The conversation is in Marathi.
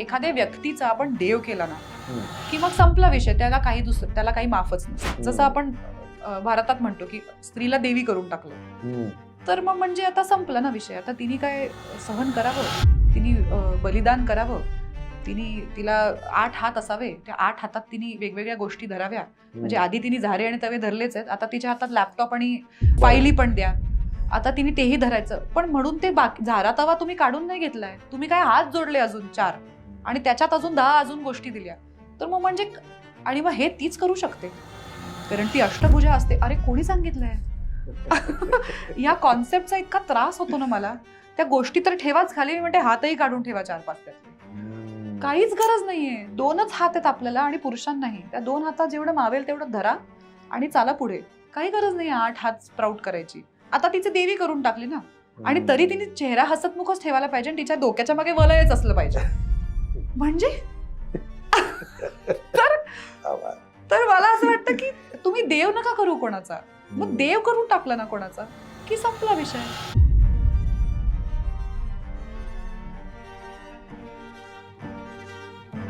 एखाद्या व्यक्तीचा आपण देव केला ना. की मग संपला विषय त्याला काही दुसरं त्याला काही माफच नसतं जसं. आपण भारतात म्हणतो की स्त्रीला देवी करून टाकलं. तर मग म्हणजे आता संपला ना विषय. आता तिने काय सहन करावं? तिने बलिदान करावं? तिने तिला आठ हात असावे? त्या आठ हातात तिने वेगवेगळ्या गोष्टी धराव्या? म्हणजे आधी तिने झारे आणि तवे धरलेच आहेत. आता तिच्या हातात लॅपटॉप आणि फाईली पण द्या. आता तिने तेही धरायचं. पण म्हणून ते बाकी झारा तवा तुम्ही काढून नाही घेतलाय. तुम्ही काय हात जोडले अजून? चार. आणि त्याच्यात अजून दहा अजून गोष्टी दिल्या. तर मग म्हणजे आणि मग हे तीच करू शकते. कारण ती अष्टभुजा असते. अरे कोणी सांगितलंय? या कॉन्सेप्टचा इतका त्रास होतो ना मला. त्या गोष्टी तर ठेवाच खाली मी म्हणते हातही काढून ठेवा चार पाच त्यातले. काहीच गरज नाहीये. दोनच हात आहेत आपल्याला आणि पुरुषांनाही. त्या दोन हातात जेवढं मावेल तेवढं धरा आणि चाला पुढे. काही गरज नाही आठ हात स्प्राऊट करायची. आता तिची देवी करून टाकली ना. आणि तरी तिने चेहरा हसतमुखच ठेवायला पाहिजे आणि तिच्या डोक्याच्या मागे वलयच असलं पाहिजे. म्हणजे तर. तर मला असं वाटतं की तुम्ही देव नका करू कोणाचा मग. देव करून टाकला ना कोणाचा की संपला विषय